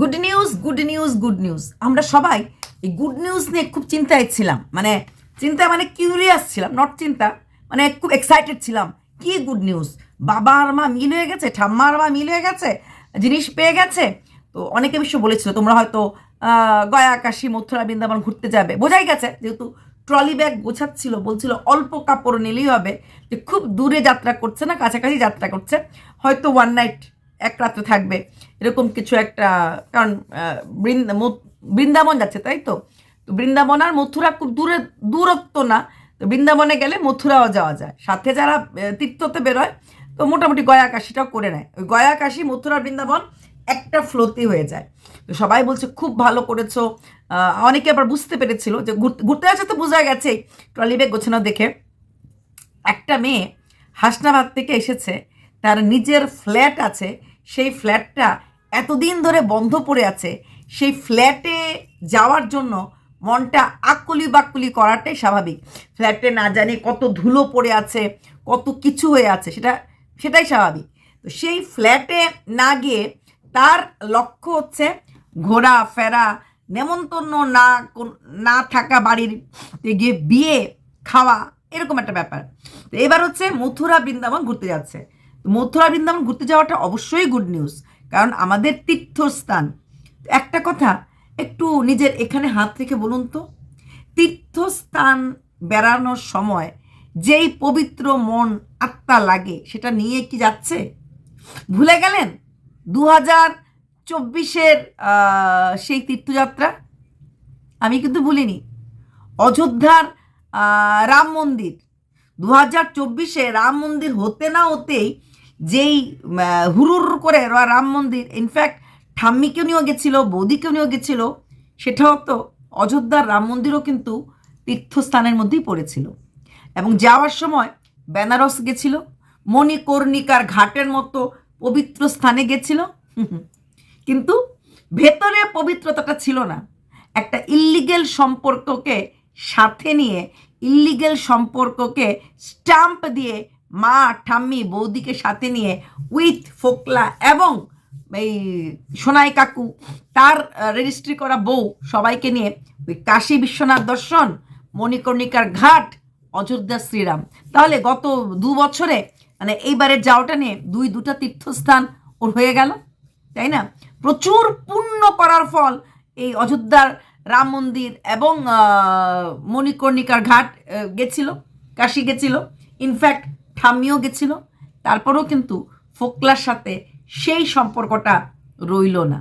Good news good news good news আমরা সবাই এই গুড নিউজ নিয়ে খুব চিন্তায় ছিলাম। মানে চিন্তা মানে কিউরিয়াস ছিলাম নট চিন্তা মানে খুব এক্সাইটেড ছিলাম। কি গুড নিউজ বাবা আর মা মিল হয়ে গেছে, ঠাম্মা আর মা মিল হয়ে গেছে, জিনিস পেয়ে গেছে। তো অনেকে বিশ্ব বলেছিল, তোমরা হয়তো গয়া, কাশি, মথুরা, বৃন্দাবন ঘুরতে যাবে। বোঝাই গেছে, যেহেতু ট্রলি ব্যাগ গোছাচ্ছিল, বলছিল অল্প কাপড় নিলেই হবে। যে খুব দূরে যাত্রা করছে না, কাছাকাছি যাত্রা করছে, হয়তো ওয়ান নাইট এক রাত্রে থাকবে। এরকম কিছু একটা, কারণ বৃন্দাবন যাচ্ছে, তাই তো? তো বৃন্দাবন আর মথুরা খুব দূরে, দূরত্ব না। তো বৃন্দাবনে গেলে মথুরাও যাওয়া যায়। সাথে যারা তীর্থতে বেরোয়, তো মোটামুটি গয়া কাশিটাও করে নেয়। ওই গয়া কাশি মথুরা বৃন্দাবন একটা ফ্লোতেই হয়ে যায়। তো সবাই বলছে, খুব ভালো করেছ। অনেকে আবার বুঝতে পেরেছিল যে ঘুরতে- যাচ্ছে তো বোঝা গেছেই ট্রলি ব্যাগ গোছানো দেখে। একটা মেয়ে হাসনাবাদ থেকে এসেছে। তার নিজের ফ্ল্যাট আছে সেই ফ্ল্যাটটা এতদিন ধরে বন্ধ পড়ে আছে, সেই ফ্ল্যাটে যাওয়ার জন্য মনটা আকুলি বাকুলি করাটাই স্বাভাবিক। ফ্ল্যাটে না জানি কত ধুলো পড়ে আছে, কত কিছু হয়ে আছে, সেটা, সেটাই স্বাভাবিক। তো সেই ফ্ল্যাটে না গিয়ে তার লক্ষ্য হচ্ছে ঘোরা, ফেরা, নেমন্তন্ন না না থাকা বাড়ির গিয়ে বিয়ে, খাওয়া, এরকম একটা ব্যাপার। তো এবার হচ্ছে মথুরা বৃন্দাবন ঘুরতে যাচ্ছে। মথুরা বৃন্দাবন ঘুরতে যাওয়াটা অবশ্যই গুড নিউজ কারণ আমাদের তীর্থস্থান। একটা কথা, একটু নিজের এখানে হাত রেখে বলুন তো, তীর্থস্থান বেড়ানোর সময় যেই পবিত্র মন আত্মা লাগে, সেটা নিয়ে কি যাচ্ছে? ভুলে গেলেন? দু হাজার চব্বিশের সেই তীর্থযাত্রা? আমি কিন্তু ভুলিনি। অযোধ্যার রাম মন্দির। দু হাজার চব্বিশে রাম মন্দির হতে না হতেই যেই হুরুর করে রাম মন্দির। ইনফ্যাক্ট ঠাম্মিকেও নিয়েও গেছিল, বৌদিকেও নিয়েও গেছিল। সেটাও তো অযোধ্যার রাম মন্দিরও কিন্তু তীর্থস্থানের মধ্যেই পড়েছিল। এবং যাওয়ার সময় বেনারস গেছিল, মণিকর্ণিকার ঘাটের মতো পবিত্র স্থানে গেছিল। কিন্তু ভেতরে পবিত্রতাটা ছিল না। একটা ইল্লিগেল সম্পর্ককে সাথে নিয়ে ইল্লিগেল সম্পর্ককে স্টাম্প দিয়ে মা, ঠাম্মি, বৌদিকে সাথে নিয়ে উইথ ফোকলা এবং এই সোনাই কাকু, তার রেজিস্ট্রি করা বউ সবাইকে নিয়ে ওই কাশী বিশ্বনাথ দর্শন, মণিকর্ণিকার ঘাট, অযোধ্যা শ্রীরাম। তাহলে গত দু বছরে মানে এইবারের যাওয়াটা নিয়ে দুই দুটা তীর্থস্থান ওর হয়ে গেল, তাই না? প্রচুর পুণ্য করার ফল এই অযোধ্যার রাম মন্দির এবং মণিকর্ণিকার ঘাট গেছিল, কাশি গেছিল। ইনফ্যাক্ট ঠাম্মিও গেছিল, তারপরেও কিন্তু ফোকলার সাথে সেই সম্পর্কটা রইল না।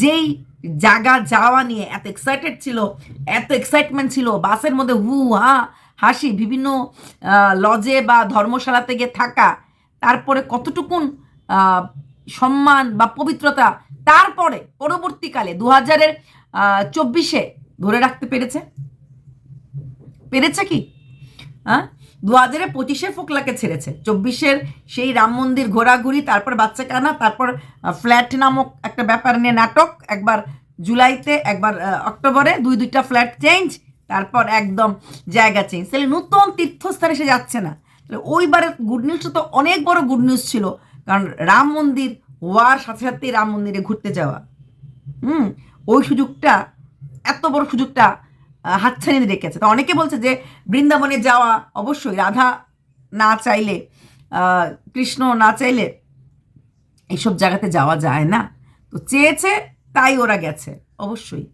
যেই জায়গা যাওয়া নিয়ে এত এক্সাইটেড ছিল, এত এক্সাইটমেন্ট ছিল, বাসের মধ্যে হু হা হাসি, বিভিন্ন লজে বা ধর্মশালাতে গিয়ে থাকা, তারপরে কতটুকুন সম্মান বা পবিত্রতা তারপরে পরবর্তীকালে দু হাজারের চব্বিশে ধরে রাখতে পেরেছে? পেরেছে কি? হ্যাঁ দু হাজারে পঁচিশে ফোকলাকে ছেড়েছে। চব্বিশের সেই রাম মন্দির ঘোরাঘুরি, তারপর বাচ্চা কানা, তারপর ফ্ল্যাট নামক একটা ব্যাপার নিয়ে নাটক, একবার জুলাইতে, একবার অক্টোবরে, দুই দুইটা ফ্ল্যাট চেঞ্জ, তারপর একদম জায়গা চেঞ্জ। তাহলে নতুন তীর্থস্থানে সে যাচ্ছে না। তাহলে ওইবারের গুড নিউজটা তো অনেক বড় গুড নিউজ ছিল, কারণ রাম মন্দির হওয়ার সাথে সাথে রাম মন্দিরে ঘুরতে যাওয়া। হুম, ওই সুযোগটা, এত বড় সুযোগটা হাতছানি রেখেছে তো অনেকে বলছে যে বৃন্দাবনে যাওয়া অবশ্যই, রাধা না চাইলে কৃষ্ণ না চাইলে এইসব জায়গাতে যাওয়া যায় না। তো চেয়েছে, তাই ওরা গেছে, অবশ্যই।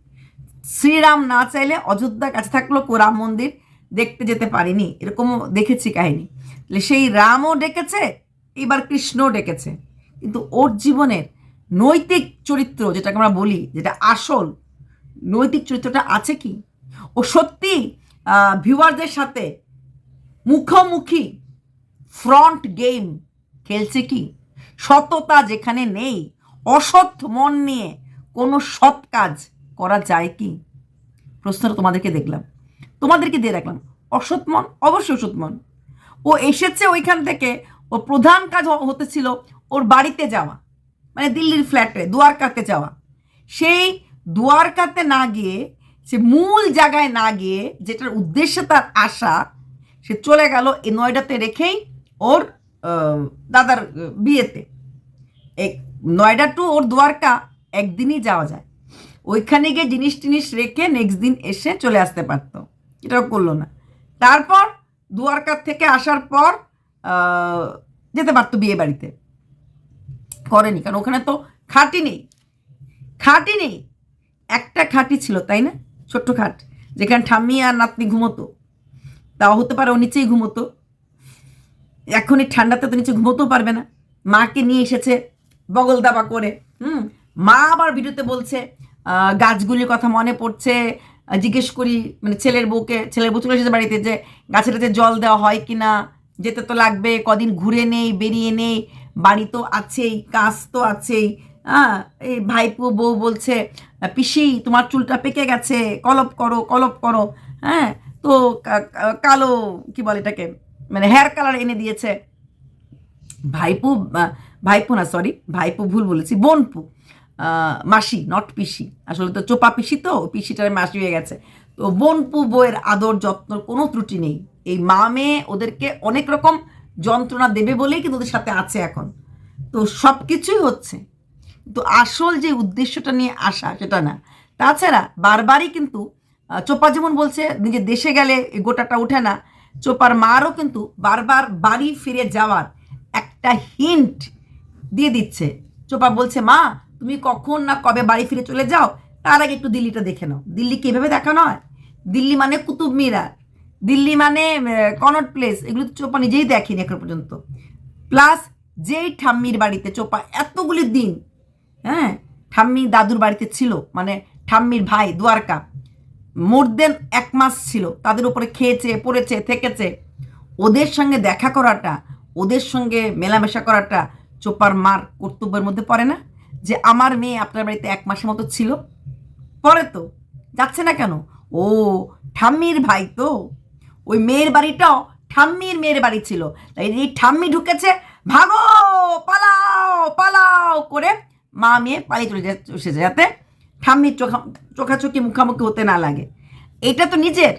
শ্রীরাম না চাইলে অযোধ্যা কাছে থাকল কো রাম মন্দির দেখতে যেতে পারিনি। এরকমও দেখেছি কাহিনী। তাহলে সেই রামও ডেকেছে, এবার কৃষ্ণও ডেকেছে। কিন্তু ওর জীবনের নৈতিক চরিত্র, যেটাকে আমরা বলি, যেটা আসল নৈতিক চরিত্রটা আছে কি? ও সত্যি ভিউয়ারদের সাথে মুখোমুখি ফ্রন্ট গেম খেলছে কি? সততা যেখানে নেই, অসৎ মন নিয়ে কোনো সৎ কাজ করা যায় কি? প্রশ্নটা তোমাদেরকে দেখলাম। তোমাদেরকে দিয়ে রাখলাম। অসৎ মন? অবশ্যই অসৎ মন। ও এসেছে ওইখান থেকে, ও প্রধান কাজ হ- হতে ছিল ওর বাড়িতে যাওয়া মানে দিল্লির ফ্ল্যাটে দুয়ারকাতে যাওয়া। সেই দুয়ারকাতে না গিয়ে সে মূল জায়গায় না গিয়ে যেটার উদ্দেশ্যে তার আসা, সে চলে গেল এই নয়ডাতে রেখেই ওর দাদার বিয়েতে। এই নয়ডা টু ওর দ্বারকা একদিনই যাওয়া যায়। ওইখানে গিয়ে জিনিস টিনিস রেখে নেক্সট দিন এসে চলে আসতে পারতো। এটাও করল না। তারপর দুয়ারকার থেকে আসার পর যেতে পারতো বিয়ে বাড়িতে। করেনি, কারণ ওখানে তো খাটি নেই। খাটি নেই। একটা খাটি ছিল, তাই না? ছোট্ট খাট যেখানে ঠাম্মি আর নাতনি ঘুমোতো। তাও হতে পারে ও নিচেই ঘুমোতো। এখন এই ঠান্ডাতে তো নিচে ঘুমোতেও পারবে না। মাকে নিয়ে এসেছে বগল দাবা করে, হুম? মা আবার ভিডিওতে বলছে গাছগুলির কথা মনে পড়ছে। জিজ্ঞেস করি মানে ছেলের বউকে, ছেলের বউ চলে এসেছে বাড়িতে যে গাছেটাতে জল দেওয়া হয় কি না যেতে তো লাগবে, কদিন ঘুরে নেই, বেরিয়ে নেই, বাড়ি তো আছেই, কাজ তো আছেই। এই ভাইপো বউ বলছে, পিসি, তোমার চুলটা পেকে গেছে, কলপ করো কলপ করো। হ্যাঁ তো কালো, কি বলে এটাকে মানে হেয়ার কালার এনে দিয়েছে। ভাইপু ভাইপু না সরি ভাইপু ভুল বলেছি, বোনপু মাসি নট পিসি। আসলে তো চোপা পিসি তো, পিসিটার মাসি হয়ে গেছে। তো বোনপু বইয়ের আদর, যত্ন, কোনো ত্রুটি নেই। এই মা মেয়ে ওদেরকে অনেক রকম যন্ত্রণা দেবে বলেই কিন্তু ওদের সাথে আছে এখন। তো সব কিছুই হচ্ছে। আসল যে উদ্দেশ্যটা নিয়ে আসা সেটা না। তাছাড়া বারবারই কিন্তু চোপা যেমন বলছে, নিজের দেশে গেলে গোটাটা ওঠে না। চোপার মারও কিন্তু বারবার বাড়ি ফিরে যাওয়ার একটা হিন্ট দিয়ে দিচ্ছে। চোপা বলছে, মা, তুমি কখন না কবে বাড়ি ফিরে চলে যাও? তার আগে একটু দিল্লিটা দেখে নাও। দিল্লি কীভাবে দেখানো হয় দিল্লি মানে কুতুব মিনার। দিল্লি মানে কনট প্লেস। এগুলো তো চোপা নিজেই দেখেনি এখন পর্যন্ত। প্লাস যেই ঠাম্মির বাড়িতে চোপা এতগুলি দিন হ্যাঁ ঠাম্মি দাদুর বাড়িতে ছিল মানে ঠাম্মির ভাই দুয়ারকা। মোর দেন এক মাস ছিল, তাদের উপরে খেয়েছে, পড়েছে, থেকেছে। ওদের সঙ্গে দেখা করাটা, ওদের সঙ্গে মেলামেশা করাটা চোপার মার কর্তব্যের মধ্যে পড়ে না? যে আমার মেয়ে আপনার বাড়িতে এক মাসের মতো ছিল? পরে তো, যাচ্ছে না কেন? ও, ঠাম্মির ভাই তো। ওই মেয়ের বাড়িটাও ঠাম্মির মেয়ের বাড়ি ছিল। তাই এই ঠাম্মি ঢুকেছে, ভাগো, পালাও পালাও করে মা মেয়ে পালিয়ে চলে এসেছে যাতে ঠাম্মির চোখা, চোখাচোখি মুখামুখি হতে না লাগে। এটা তো নিজের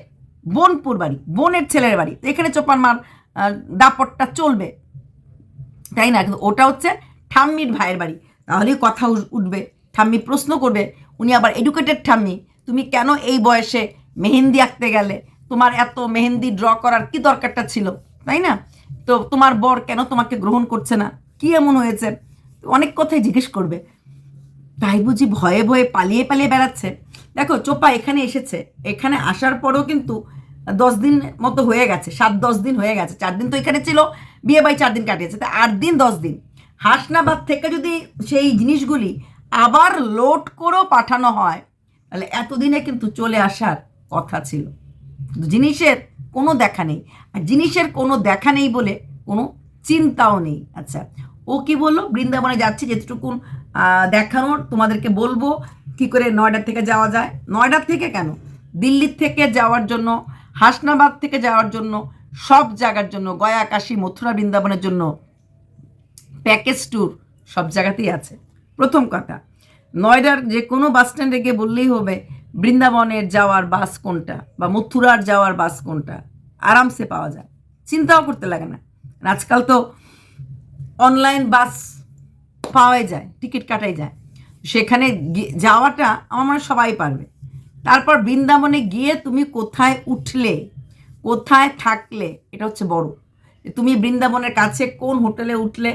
বোনপুর বাড়ি, বোনের ছেলের বাড়ি। তো এখানে চোপান মার দাপটটা চলবে। তাই না? কিন্তু ওটা হচ্ছে ঠাম্মির ভাইয়ের বাড়ি। তাহলেই কথা উঠবে। ঠাম্মি প্রশ্ন করবে, উনি আবার এডুকেটেড ঠাম্মি? তুমি কেন এই বয়সে মেহেন্দি আঁকতে গেলে? তোমার এত মেহেন্দি ড্র করার কি দরকারটা ছিল? তাই না? তো তোমার বর কেন তোমাকে গ্রহণ করছে না? কি এমন হয়েছে? অনেক কথাই জিজ্ঞেস করবে। তাই বুঝি ভয়ে ভয়ে পালিয়ে পালিয়ে বেড়াচ্ছে। দেখো, চোপা এখানে এসেছে। এখানে আসার পরেও কিন্তু দশ দিন মতো হয়ে গেছে, সাত দশ দিন হয়ে গেছে। চার দিন তো এখানে ছিল, বিয়ে বাই চার দিন কাটিয়েছে। তা আট দিন, দশ দিন। হাসনাবাদ থেকে যদি সেই জিনিসগুলি আবার লোড করেও পাঠানো হয়, তাহলে এতদিনে কিন্তু চলে আসার কথা ছিল। জিনিসের কোনো দেখা নেই। আর জিনিসের কোনো দেখা নেই বলে কোনো চিন্তাও নেই। আচ্ছা ও কি বলল? বৃন্দাবনে যাচ্ছি, যেটুকুন দেখানোর, তোমাদেরকে বলব, কি করে নয়ডা থেকে যাওয়া যায়। নয়ডার থেকে কেন? দিল্লির থেকে যাওয়ার জন্য, হাসনাবাদ থেকে যাওয়ার জন্য, সব জায়গার জন্য, গয়া, কাশী, মথুরা, বৃন্দাবনের জন্য প্যাকেজ ট্যুর সব জায়গাতেই আছে। প্রথম কথা, নয়ডার যে কোনো বাস স্ট্যান্ডে গিয়ে বললেই হবে, বৃন্দাবনের যাওয়ার বাস কোনটা বা মথুরার যাওয়ার বাস কোনটা? আরামসে পাওয়া যায়। চিন্তাও করতে লাগে না। আজকাল তো অনলাইন বাস পাওয়াই যায় টিকিট কাটাই যায়। সেখানে যাওয়াটা আমার সবাই পারবে। তারপর বৃন্দাবনে গিয়ে তুমি কোথায় উঠলে, কোথায় থাকলে, এটা হচ্ছে বড়। তুমি বৃন্দাবনের কাছে কোন হোটেলে উঠলে,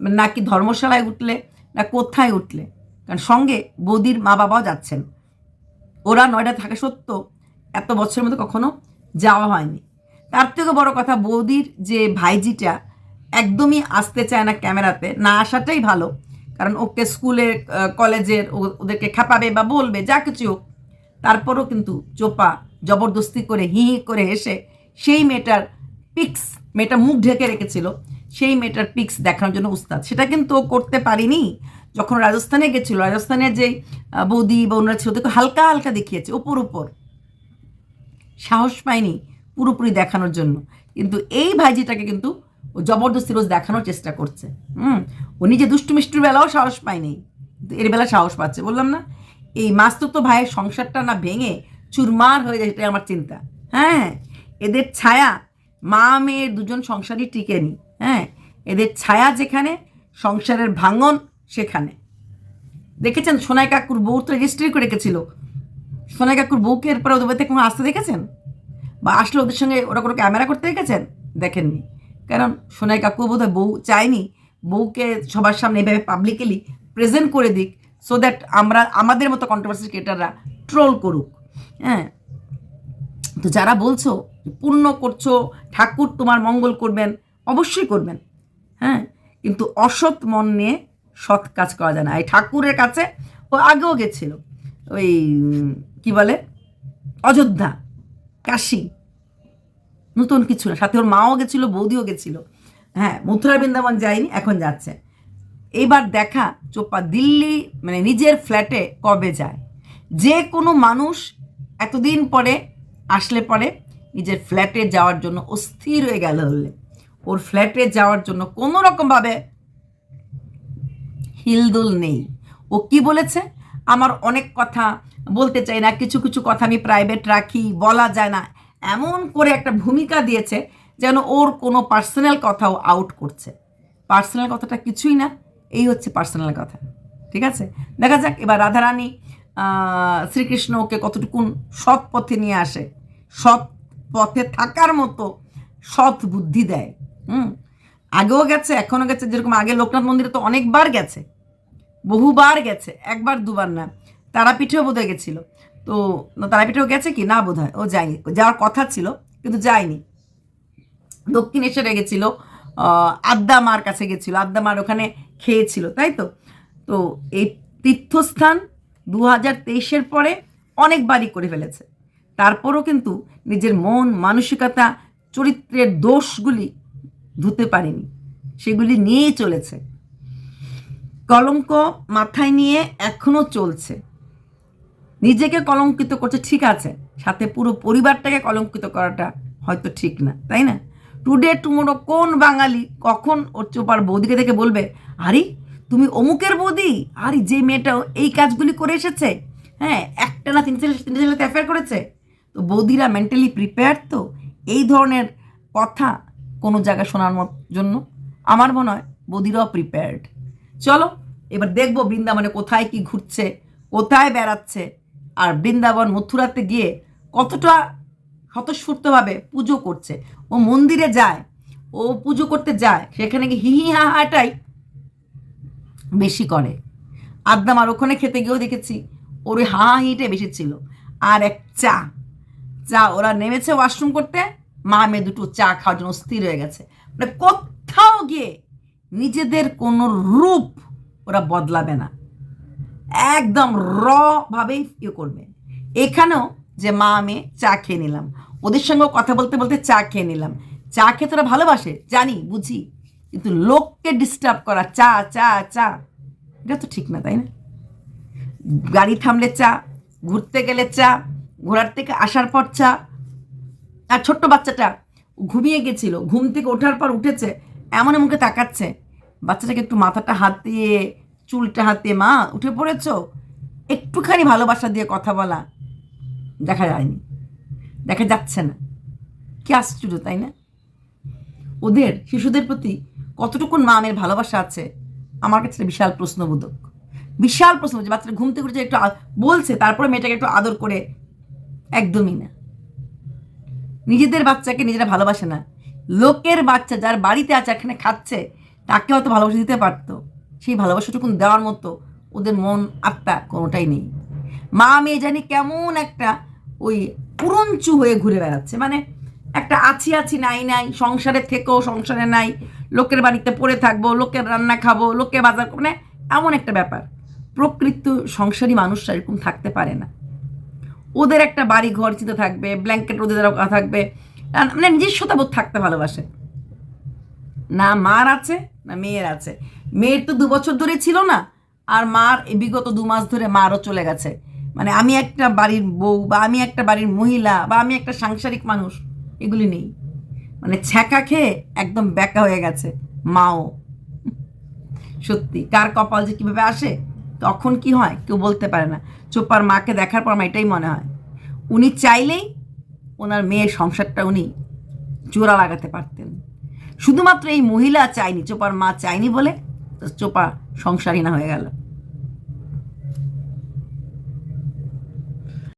নাকি ধর্মশালায় উঠলে, না কোথায় উঠলে? কারণ সঙ্গে বৌদির মা বাবাও যাচ্ছেন। ওরা নয়ডা থাকা সত্ত্বেও এত বছরের মধ্যে কখনো যাওয়া হয়নি। তার থেকে বড় কথা বৌদির যে ভাইজিটা একদমই আসতে চায় না ক্যামেরাতে, না আসাটাই ভালো। কারণ ওকে স্কুলের কলেজের ওদেরকে খাপাবে বা বলবে, যা কিছু হোক। তারপরও কিন্তু চোপা জবরদস্তি করে হি হি করে হেসে সেই মেয়েটার পিক্স, মেয়েটা মুখ ঢেকে রেখেছিল, সেই মেয়েটার পিক্স দেখানোর জন্য উস্তাদ। সেটা কিন্তু ও করতে পারিনি। যখন রাজস্থানে গেছিল রাজস্থানের যে বৌদি বা ওনারা ছিল, ওদেরকে হালকা হালকা দেখিয়েছে, ওপর উপর সাহস পায়নি পুরোপুরি দেখানোর জন্য। কিন্তু এই ভাইজিটাকে কিন্তু ও জবরদস্তি রোজ দেখানোর চেষ্টা করছে। হুম? ও নিজে দুষ্টু মিষ্টুর বেলাও সাহস পায়নি। এর বেলা সাহস পাচ্ছে, বললাম না? এই মাস্তুতো ভাইয়ের সংসারটা না ভেঙে চুরমার হয়ে যায় এটাই আমার চিন্তা। হ্যাঁ? এদের ছায়া, মা মেয়ের দুজন সংসারই টিকেনি হ্যাঁ? এদের ছায়া যেখানে, সংসারের ভাঙন সেখানে। দেখেছেন? সোনাই কাকুর বউ তো রেজিস্ট্রি করে রেখেছিল। সোনাই কাকুর বউকে এরপরে ওদের বাড়িতে কোনো আসতে দেখেছেন? বা আসলে ওদের সঙ্গে ওরা কোনো ক্যামেরা করতে দেখেছেন? দেখেননি। কারণ সোনাই কাকু বোধহয় বউ চায়নি? বউকে সবার সামনে এভাবে পাবলিকলি প্রেজেন্ট করে দিক সো দ্যাট আমরা, আমাদের মতো কন্ট্রোভার্সি ক্রিয়েটাররা ট্রোল করুক। হ্যাঁ? তো যারা বলছো পূর্ণ করছ, ঠাকুর তোমার মঙ্গল করবেন, অবশ্যই করবেন। হ্যাঁ? কিন্তু অসৎ মন নিয়ে সৎ কাজ করা যায় না। এই ঠাকুরের কাছে ও আগেও গেছিল। ওই কি বলে? অযোধ্যা, কাশী। নতুন কিছু না। সাথে ওর মাও গেছিল, বৌদিও গেছিল। হ্যাঁ মথুরা বৃন্দাবন যায়নি, এখন যাচ্ছে। এইবার দেখা চোপা দিল্লি মানে নিজের ফ্ল্যাটে কবে যায়। যে কোনো মানুষ এতদিন পরে আসলে পরে নিজের ফ্ল্যাটে যাওয়ার জন্য অস্থির হয়ে গেল হলে। ওর ফ্ল্যাটে যাওয়ার জন্য কোনো রকমভাবে হিলদুল নেই। ও কি বলেছে? আমার অনেক কথা বলতে চাই না, কিছু কিছু কথা আমি প্রাইভেট রাখি, বলা যায় না। এমন করে একটা ভূমিকা দিয়েছে যেন ওর কোনো পার্সোনাল কথাও আউট করছে। পার্সোনাল কথাটা কিছুই না, এই হচ্ছে পার্সোনাল কথা, ঠিক আছে? দেখা যাক, এবার রাধারানী শ্রীকৃষ্ণ ওকে কতটুকুন সৎ পথে নিয়ে আসে। সৎ পথে থাকার মতো সৎ বুদ্ধি দেয়, হুম? আগেও গেছে, এখনও গেছে, যেরকম আগে লোকনাথ মন্দিরে তো অনেকবার গেছে, বহুবার গেছে, একবার দুবার না, তারাপীঠেও বোধহয় গেছিল। তো তারাপীঠেও গেছে কি? না বোধহয়। ও যায়নি। যাওয়ার কথা ছিল, কিন্তু যায়নি। দক্ষিণেশ্বরে গেছিল আদ্যা মার কাছে গেছিল আদ্যা মার ওখানে খেয়েছিল, তাই তো? তো এই তীর্থস্থান দু হাজার তেইশের পরে অনেকবারই করে ফেলেছে। তারপরও কিন্তু নিজের মন, মানসিকতা, চরিত্রের দোষগুলি ধুতে পারেনি। সেগুলি নিয়েই চলেছে। কলঙ্ক মাথায় নিয়ে এখনও চলছে। নিজেকে কলঙ্কিত করছে, ঠিক আছে। সাথে পুরো পরিবারটাকে কলঙ্কিত করাটা হয়তো ঠিক না, তাই না? টুডে টুমোরো কোন বাঙালি কখন ওর চোপার বৌদিকে দেখে বলবে, আরে, তুমি অমুকের বৌদি? আরে, যে মেয়েটাও এই কাজগুলি করে এসেছে হ্যাঁ একটা না তিন ছেলে, তিনটে ছেলেতে অ্যাফেয়ার করেছে? তো বৌদিরা মেন্টালি প্রিপেয়ার তো? এই ধরনের কথা কোনো জায়গায় শোনার মত জন্য আমার মনে হয় বৌদিরাও প্রিপেয়ার্ড চলো, এবার দেখব বৃন্দাবনে কোথায় কি ঘুরছে, কোথায় বেড়াচ্ছে আর বৃন্দাবন মথুরাতে গিয়ে কতটা স্বতঃস্ফূর্তভাবে পুজো করছে। ও মন্দিরে যায়, ও পুজো করতে যায়, সেখানে গিয়ে হি হি হা হাটাই বেশি করে। আদ্দাম আর ওখানে খেতে গিয়েও দেখেছি, ওর ওই হা হিটে বেশি ছিল। আর এক চা চা ওরা নেমেছে ওয়াশরুম করতে, মা মেয়ে দুটো চা খাওয়ার জন্য স্থির হয়ে গেছে। মানে কোথাও গিয়ে নিজেদের কোনো রূপ ওরা বদলাবে না। একদম র ভাবেই ইয়ে করবে। এখানেও যে মা, আমি চা খেয়ে নিলাম। ওদের সঙ্গেও কথা বলতে বলতে চা খেয়ে নিলাম। চা খেতে ওরা ভালোবাসে? জানি, বুঝি। কিন্তু লোককে ডিস্টার্ব করা, চা চা চা, এটা তো ঠিক না, তাই না? গাড়ি থামলে চা, ঘুরতে গেলে চা ঘোরার থেকে আসার পর চা। আর ছোট্ট বাচ্চাটা ঘুমিয়ে গেছিল, ঘুম থেকে ওঠার পর উঠেছে, এমন মুখে তাকাচ্ছে। বাচ্চাটাকে একটু মাথাটা হাত দিয়ে চুলটা হাতে, মা, উঠে পড়েছো? একটুখানি ভালোবাসা দিয়ে কথা বলা। দেখা যায়নি। দেখা যাচ্ছে না। কি আশ্চর্য, তাই না? ওদের, শিশুদের প্রতি কতটুকুন মা মেয়ের ভালোবাসা আছে, আমার কাছে বিশাল প্রশ্নবোধক। বিশাল প্রশ্ন যে বাচ্চাটা ঘুম থেকে একটু বলছে, তারপরে মেয়েটাকে একটু আদর করে, একদমই না। নিজেদের বাচ্চাকে নিজেরা ভালোবাসে না। লোকের বাচ্চা যার বাড়িতে আছে, এখানে খাচ্ছে, তাকে হয়তো ভালোবাসা দিতে পারতো। সেই ভালোবাসাটুকুন দেওয়ার মতো ওদের মন আত্মা কোনোটাই নেই। মা মেয়ে জানি কেমন একটা ওই পুরঞ্চু হয়ে ঘুরে বেড়াচ্ছে। মানে একটা আছি আছি নাই নাই, সংসারে থেকেও সংসারে নাই, লোকের বাড়িতে পড়ে থাকব, লোকের রান্না খাব, লোকে বাজার মানে এমন একটা ব্যাপার। প্রকৃত সংসারী মানুষরা এরকম থাকতে পারে না। ওদের একটা বাড়ি ঘর চিন্তা থাকবে ব্ল্যাঙ্কেট ওদের থাকবে মানে নিজস্বতা বোধ থাকতে ভালোবাসে। না মার আছে, না মেয়ের আছে। মেয়ের তো দু বছর ধরে ছিল না, আর মার বিগত দু মাস ধরে মারও চলে গেছে। মানে আমি একটা বাড়ির বউ বা আমি একটা বাড়ির মহিলা বা আমি একটা সাংসারিক মানুষ, এগুলি নেই। মানে ছ্যাঁকা খেয়ে একদম ব্যাকা হয়ে গেছে মাও। সত্যি, কার কপাল যে কীভাবে আসে, তখন কি হয় কেউ বলতে পারে না। চোপার মাকে দেখার পর আমার এটাই মনে হয়। উনি চাইলেই ওনার মেয়ের সংসারটা উনি জোড়া লাগাতে পারতেন। শুধুমাত্র এই মহিলা চায়নি, চোপার মা চায়নি বলে তো সংসারী না হয়ে গেল।